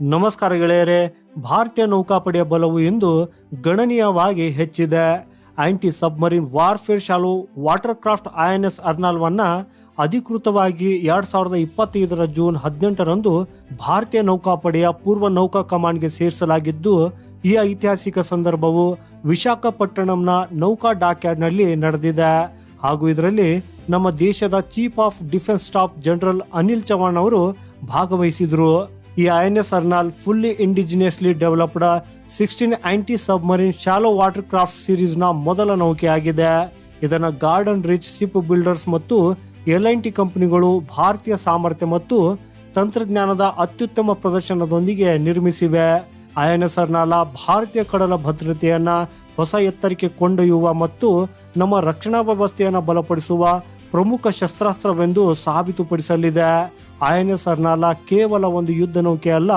ನಮಸ್ಕಾರ ಗೆಳೆಯರೇ, ಭಾರತೀಯ ನೌಕಾಪಡೆಯ ಬಲವು ಇಂದು ಗಣನೀಯವಾಗಿ ಹೆಚ್ಚಿದೆ. Anti submarine warfare shallow water craft I N S ಅರ್ನಾಲ್ವನ್ನ ಅಧಿಕೃತವಾಗಿ ಎರಡ್ ಸಾವಿರದ ಇಪ್ಪತ್ತೈದರ ಜೂನ್ ಹದಿನೆಂಟರಂದು ಭಾರತೀಯ ನೌಕಾಪಡೆಯ ಪೂರ್ವ ನೌಕಾ ಕಮಾಂಡ್ಗೆ ಸೇರಿಸಲಾಗಿದ್ದು, ಈ ಐತಿಹಾಸಿಕ ಸಂದರ್ಭವು ವಿಶಾಖಪಟ್ಟಣಂನ ನೌಕಾ ಡಾಕ್ಯಾರ್ಡ್ನಲ್ಲಿ ನಡೆದಿದೆ. ಹಾಗೂ ಇದರಲ್ಲಿ ನಮ್ಮ ದೇಶದ chief of defence staff general Anil Chavan ಅವರು ಭಾಗವಹಿಸಿದ್ರು. ಈ I N S Arnala fully indigenously developed sixteen anti submarine shallow water craft ಸೀರೀಸ್ನ ಮೊದಲ ನೌಕೆಯಾಗಿದೆ ಇದನ್ನು ಗಾರ್ಡನ್ ರಿಚ್ ಶಿಪ್ ಬಿಲ್ಡರ್ಸ್ ಮತ್ತು ಎಲ್ ಟಿ ಕಂಪನಿಗಳು ಭಾರತೀಯ ಸಾಮರ್ಥ್ಯ ಮತ್ತು ತಂತ್ರಜ್ಞಾನದ ಅತ್ಯುತ್ತಮ ಪ್ರದರ್ಶನದೊಂದಿಗೆ ನಿರ್ಮಿಸಿವೆ. ಐ ಎನ್ ಎಸ್ ಅರ್ನಾಲ ಭಾರತೀಯ ಕಡಲ ಭದ್ರತೆಯನ್ನು ಹೊಸ ಎತ್ತರಕ್ಕೆ ಕೊಂಡೊಯ್ಯುವ ಮತ್ತು ನಮ್ಮ ರಕ್ಷಣಾ ವ್ಯವಸ್ಥೆಯನ್ನು ಬಲಪಡಿಸುವ ಪ್ರಮುಖ ಶಸ್ತ್ರಾಸ್ತ್ರವೆಂದು ಸಾಬೀತುಪಡಿಸಲಿದೆ. ಐ ಎನ್ ಎಸ್ ಅರ್ನಾಲ ಕೇವಲ ಒಂದು ಯುದ್ಧ ನೌಕೆ ಅಲ್ಲ,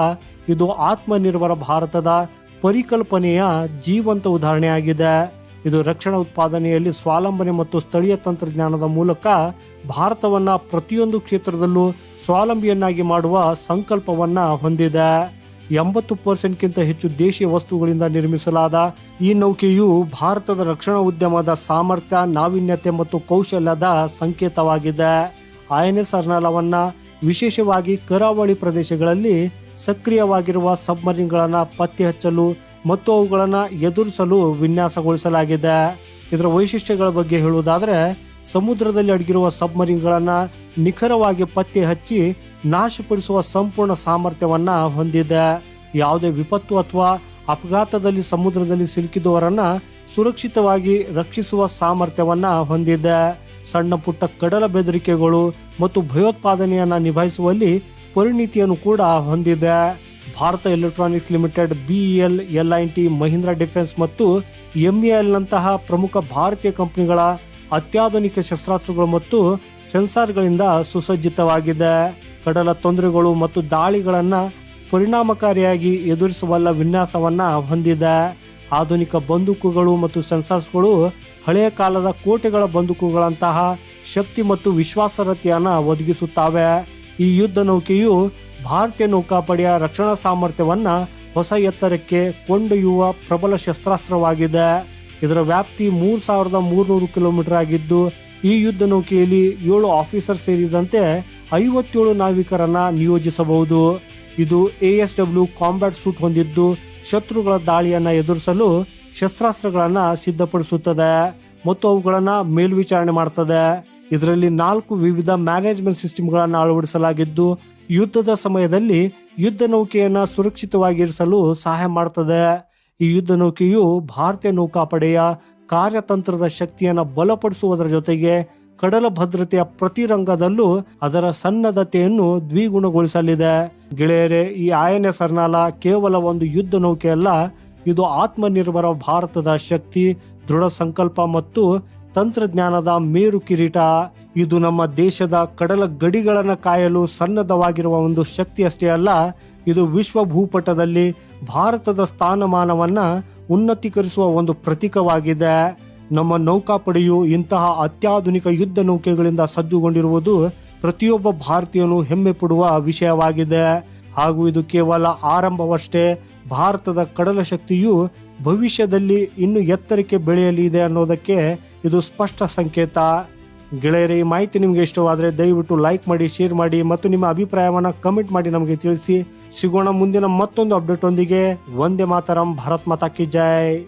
ಇದು ಆತ್ಮನಿರ್ಭರ ಭಾರತದ ಪರಿಕಲ್ಪನೆಯ ಜೀವಂತ ಉದಾಹರಣೆಯಾಗಿದೆ. ಇದು ರಕ್ಷಣಾ ಉತ್ಪಾದನೆಯಲ್ಲಿ ಸ್ವಾವಲಂಬನೆ ಮತ್ತು ಸ್ಥಳೀಯ ತಂತ್ರಜ್ಞಾನದ ಮೂಲಕ ಭಾರತವನ್ನು ಪ್ರತಿಯೊಂದು ಕ್ಷೇತ್ರದಲ್ಲೂ ಸ್ವಾವಲಂಬಿಯನ್ನಾಗಿ ಮಾಡುವ ಸಂಕಲ್ಪವನ್ನ ಹೊಂದಿದೆ. ಎಂಬತ್ತು ಪರ್ಸೆಂಟ್ಗಿಂತ ಹೆಚ್ಚು ದೇಶೀಯ ವಸ್ತುಗಳಿಂದ ನಿರ್ಮಿಸಲಾದ ಈ ನೌಕೆಯು ಭಾರತದ ರಕ್ಷಣಾ ಉದ್ಯಮದ ಸಾಮರ್ಥ್ಯ, ನಾವೀನ್ಯತೆ ಮತ್ತು ಕೌಶಲ್ಯದ ಸಂಕೇತವಾಗಿದೆ. ಐಎನ್ಎಸ್ ಅರ್ನಲವನ್ನ ವಿಶೇಷವಾಗಿ ಕರಾವಳಿ ಪ್ರದೇಶಗಳಲ್ಲಿ ಸಕ್ರಿಯವಾಗಿರುವ ಸಬ್ಮರೀನ್ಗಳನ್ನು ಪತ್ತೆ ಹಚ್ಚಲು ಮತ್ತು ಅವುಗಳನ್ನು ಎದುರಿಸಲು ವಿನ್ಯಾಸಗೊಳಿಸಲಾಗಿದೆ. ಇದರ ವೈಶಿಷ್ಟ್ಯಗಳ ಬಗ್ಗೆ ಹೇಳುವುದಾದರೆ, ಸಮುದ್ರದಲ್ಲಿ ಅಡಗಿರುವ ಸಬ್ಮರೀನ್ಗಳನ್ನು ನಿಖರವಾಗಿ ಪತ್ತೆ ಹಚ್ಚಿ ನಾಶಪಡಿಸುವ ಸಂಪೂರ್ಣ ಸಾಮರ್ಥ್ಯವನ್ನ ಹೊಂದಿದೆ. ಯಾವುದೇ ವಿಪತ್ತು ಅಥವಾ ಅಪಘಾತದಲ್ಲಿ ಸಮುದ್ರದಲ್ಲಿ ಸಿಲುಕಿದವರನ್ನ ಸುರಕ್ಷಿತವಾಗಿ ರಕ್ಷಿಸುವ ಸಾಮರ್ಥ್ಯವನ್ನ ಹೊಂದಿದೆ. ಸಣ್ಣ ಪುಟ್ಟ ಕಡಲ ಬೆದರಿಕೆಗಳು ಮತ್ತು ಭಯೋತ್ಪಾದನೆಯನ್ನ ನಿಭಾಯಿಸುವಲ್ಲಿ ಪರಿಣಿತಿಯನ್ನು ಕೂಡ ಹೊಂದಿದೆ. Bharat electronics limited BEL L I T, Mahindra defence ಮತ್ತು ಎಂಇಎಲ್ ನಂತಹ ಪ್ರಮುಖ ಭಾರತೀಯ ಕಂಪನಿಗಳ ಅತ್ಯಾಧುನಿಕ ಶಸ್ತ್ರಾಸ್ತ್ರಗಳು ಮತ್ತು ಸೆನ್ಸಾರ್ಗಳಿಂದ ಸುಸಜ್ಜಿತವಾಗಿದೆ. ಕಡಲ ತೊಂದರೆಗಳು ಮತ್ತು ದಾಳಿಗಳನ್ನು ಪರಿಣಾಮಕಾರಿಯಾಗಿ ಎದುರಿಸಬಲ್ಲ ವಿನ್ಯಾಸವನ್ನ ಹೊಂದಿದೆ. ಆಧುನಿಕ ಬಂದೂಕುಗಳು ಮತ್ತು ಸೆನ್ಸಾರ್ಸ್ಗಳು ಹಳೆಯ ಕಾಲದ ಕೋಟೆಗಳ ಬಂದೂಕುಗಳಂತಹ ಶಕ್ತಿ ಮತ್ತು ವಿಶ್ವಾಸಾರ್ಹತೆಯನ್ನು ಒದಗಿಸುತ್ತವೆ. ಈ ಯುದ್ಧ ನೌಕೆಯು ಭಾರತೀಯ ನೌಕಾಪಡೆಯ ರಕ್ಷಣಾ ಸಾಮರ್ಥ್ಯವನ್ನ ಹೊಸ ಎತ್ತರಕ್ಕೆ ಕೊಂಡೊಯ್ಯುವ ಪ್ರಬಲ ಶಸ್ತ್ರಾಸ್ತ್ರವಾಗಿದೆ. ಇದರ ವ್ಯಾಪ್ತಿ ಮೂರು ಸಾವಿರದ ಮೂರ್ನೂರು ಕಿಲೋಮೀಟರ್ ಆಗಿದ್ದು, ಈ ಯುದ್ಧ ನೌಕೆಯಲ್ಲಿ ಏಳು ಆಫೀಸರ್ ಸೇರಿದಂತೆ ಐವತ್ತೇಳು ನಾವಿಕರನ್ನ ನಿಯೋಜಿಸಬಹುದು. ಇದು A S W combat suite ಹೊಂದಿದ್ದು, ಶತ್ರುಗಳ ದಾಳಿಯನ್ನ ಎದುರಿಸಲು ಶಸ್ತ್ರಾಸ್ತ್ರಗಳನ್ನ ಸಿದ್ಧಪಡಿಸುತ್ತದೆ ಮತ್ತು ಅವುಗಳನ್ನ ಮೇಲ್ವಿಚಾರಣೆ ಮಾಡ್ತದೆ. ಇದರಲ್ಲಿ ನಾಲ್ಕು ವಿವಿಧ ಮ್ಯಾನೇಜ್ಮೆಂಟ್ ಸಿಸ್ಟಮ್ಗಳನ್ನು ಅಳವಡಿಸಲಾಗಿದ್ದು, ಯುದ್ಧದ ಸಮಯದಲ್ಲಿ ಯುದ್ಧ ನೌಕೆಯನ್ನು ಸುರಕ್ಷಿತವಾಗಿರಿಸಲು ಸಹಾಯ ಮಾಡ್ತದೆ. ಈ ಯುದ್ಧ ನೌಕೆಯು ಭಾರತೀಯ ನೌಕಾಪಡೆಯ ಕಾರ್ಯತಂತ್ರದ ಶಕ್ತಿಯನ್ನು ಬಲಪಡಿಸುವುದರ ಜೊತೆಗೆ ಕಡಲ ಭದ್ರತೆಯ ಪ್ರತಿ ರಂಗದಲ್ಲೂ ಅದರ ಸನ್ನದ್ಧತೆಯನ್ನು ದ್ವಿಗುಣಗೊಳಿಸಲಿದೆ. ಗೆಳೆಯರೇ, ಈ ಆಯನ ಸರ್ನಾಲ ಕೇವಲ ಒಂದು ಯುದ್ಧ ನೌಕೆಯಲ್ಲ ಇದು ಆತ್ಮನಿರ್ಭರ ಭಾರತದ ಶಕ್ತಿ, ದೃಢ ಸಂಕಲ್ಪ ಮತ್ತು ತಂತ್ರಜ್ಞಾನದ ಮೇರು ಕಿರೀಟ. ಇದು ನಮ್ಮ ದೇಶದ ಕಡಲ ಗಡಿಗಳನ್ನು ಕಾಯಲು ಸನ್ನದ್ಧವಾಗಿರುವ ಒಂದು ಶಕ್ತಿಯಷ್ಟೇ ಅಲ್ಲ, ಇದು ವಿಶ್ವ ಭೂಪಟದಲ್ಲಿ ಭಾರತದ ಸ್ಥಾನಮಾನವನ್ನು ಉನ್ನತೀಕರಿಸುವ ಒಂದು ಪ್ರತೀಕವಾಗಿದೆ. ನಮ್ಮ ನೌಕಾಪಡೆಯು ಇಂತಹ ಅತ್ಯಾಧುನಿಕ ಯುದ್ಧ ನೌಕೆಗಳಿಂದ ಸಜ್ಜುಗೊಂಡಿರುವುದು ಪ್ರತಿಯೊಬ್ಬ ಭಾರತೀಯನು ಹೆಮ್ಮೆ ಪಡುವ ವಿಷಯವಾಗಿದೆ. ಹಾಗೂ ಇದು ಕೇವಲ ಆರಂಭವಷ್ಟೇ, ಭಾರತದ ಕಡಲ ಶಕ್ತಿಯು ಭವಿಷ್ಯದಲ್ಲಿ ಇನ್ನು ಎತ್ತರಕ್ಕೆ ಬೆಳೆಯಲಿದೆ ಅನ್ನೋದಕ್ಕೆ ಇದು ಸ್ಪಷ್ಟ ಸಂಕೇತ. ಗೆಳೆಯರೆ ಮಾಹಿತಿ ನಿಮಗೆ ಇಷ್ಟವಾದರೆ ದಯವಿಟ್ಟು ಲೈಕ್ ಮಾಡಿ ಶೇರ್ ಮಾಡಿ ಮತ್ತು ನಿಮ್ಮ ಅಭಿಪ್ರಾಯವನ್ನು ಕಮೆಂಟ್ ಮಾಡಿ ನಮಗೆ ತಿಳಿಸಿ. ಸಿಗೋಣ ಮುಂದಿನ ಮತ್ತೊಂದು ಅಪ್ಡೇಟ್ ಒಂದಿಗೆ. ಒಂದೇ ಮಾತರಂ, ಭಾರತ್ ಮಾತಾ ಕಿ ಜೈ.